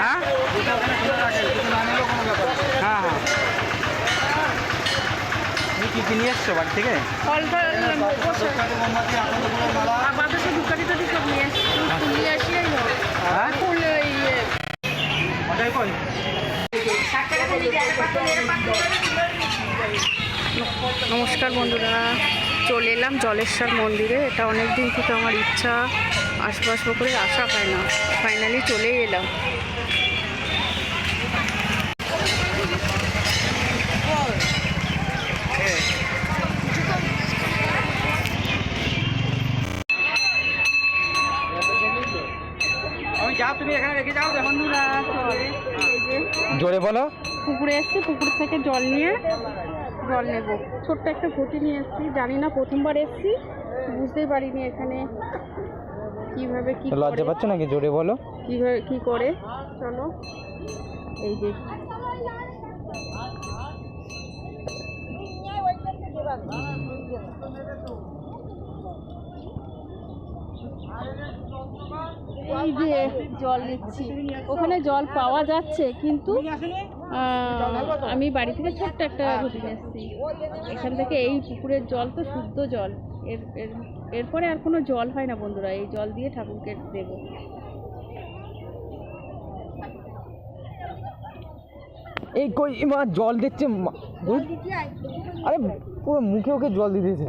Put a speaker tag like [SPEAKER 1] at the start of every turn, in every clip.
[SPEAKER 1] হ্যাঁ হ্যাঁ। হ্যাঁ কি কি নিয়ে এসছো বাড়ি থেকে?
[SPEAKER 2] নমস্কার বন্ধুরা চলে এলাম জলেশ্বর মন্দিরে। এটা অনেক দিন থেকে আমার ইচ্ছা আসব আসব করে আসা হয় না। ফাইনালি চলে এলাম।
[SPEAKER 1] আমি যাও তুমি এখানে রেখে যাও দেখুন
[SPEAKER 2] বন্ধুরা চলে
[SPEAKER 1] জোরে বলো।
[SPEAKER 2] পুকুরে এসছি পুকুর থেকে জল নিয়ে জল নেব। ছোট্ট একটা ঘটি নিয়ে এসছি। জানি না প্রথমবার এসছি বুঝতেই পারিনি এখানে। কীভাবে কি
[SPEAKER 1] লজ্জা পাচ্ছ নাকি? জোরে বলো।
[SPEAKER 2] কীভাবে কি করে? চলো। এই যে এই যে জল নিচ্ছি। ওখানে জল পাওয়া যাচ্ছে কিন্তু আমি বাড়ি থেকে ছোট্ট একটা ঘটি নিয়ে এসেছি। এখান থেকে এই পুকুরের জল তো শুদ্ধ জল। এর এর এরপরে আর কোনো জল হয় না বন্ধুরা এই জল দিয়ে ঠাকুরকে দেবো।
[SPEAKER 1] এই কই মা জল দিচ্ছে মা- আরে পুরো মুখে ওকে জল দিয়ে দিয়েছে।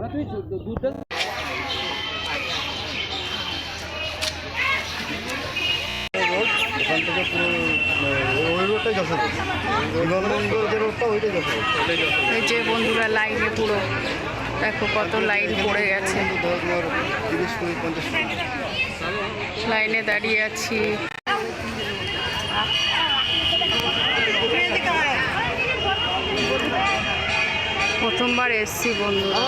[SPEAKER 3] যে
[SPEAKER 2] বন্ধুরা, লাইনে পুরো। দেখো কত লাইন পড়ে গেছে। লাইনে দাঁড়িয়ে আছি। প্রথমবার এসছি বন্ধুরা।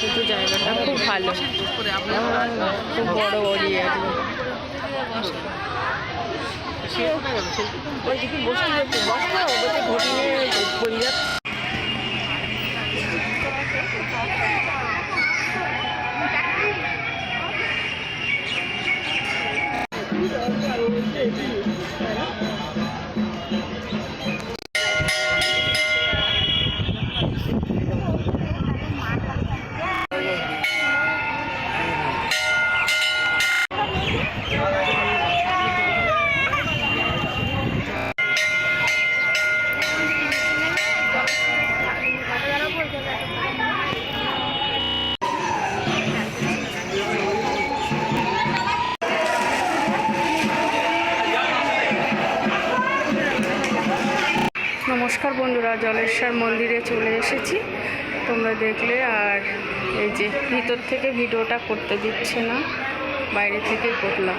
[SPEAKER 2] কিন্তু জায়গাটা খুব ভালো। খুব বড় এরিয়া সেও ওইদিকে বসতে বসতে ঘটিয়ে পরিবার নমস্কার বন্ধুরা, জলেশ্বর মন্দিরে চলে এসেছি। তোমরা দেখলে আর এই যে ভিতর থেকে ভিডিওটা করতে দিচ্ছে না, বাইরে থেকে করলাম।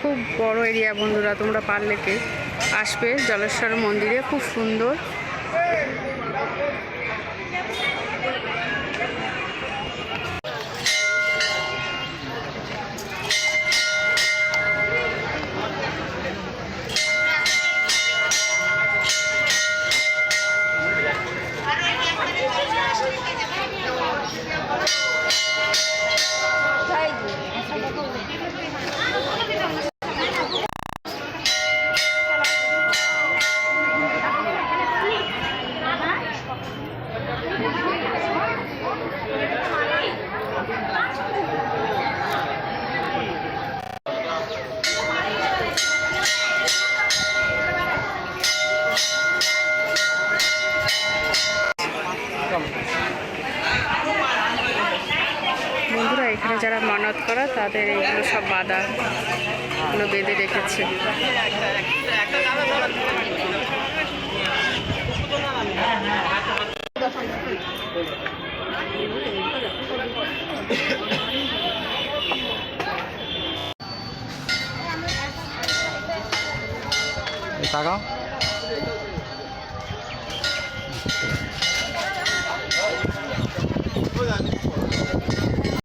[SPEAKER 2] খুব বড় এরিয়া বন্ধুরা, তোমরা পারলে কে? আসবে জলেশ্বর মন্দিরে, খুব সুন্দর বন্ধুরা এখানে যারা মানত করা তাদের এইগুলো সব বাধা এগুলো বেঁধে রেখেছে।
[SPEAKER 1] তাকাও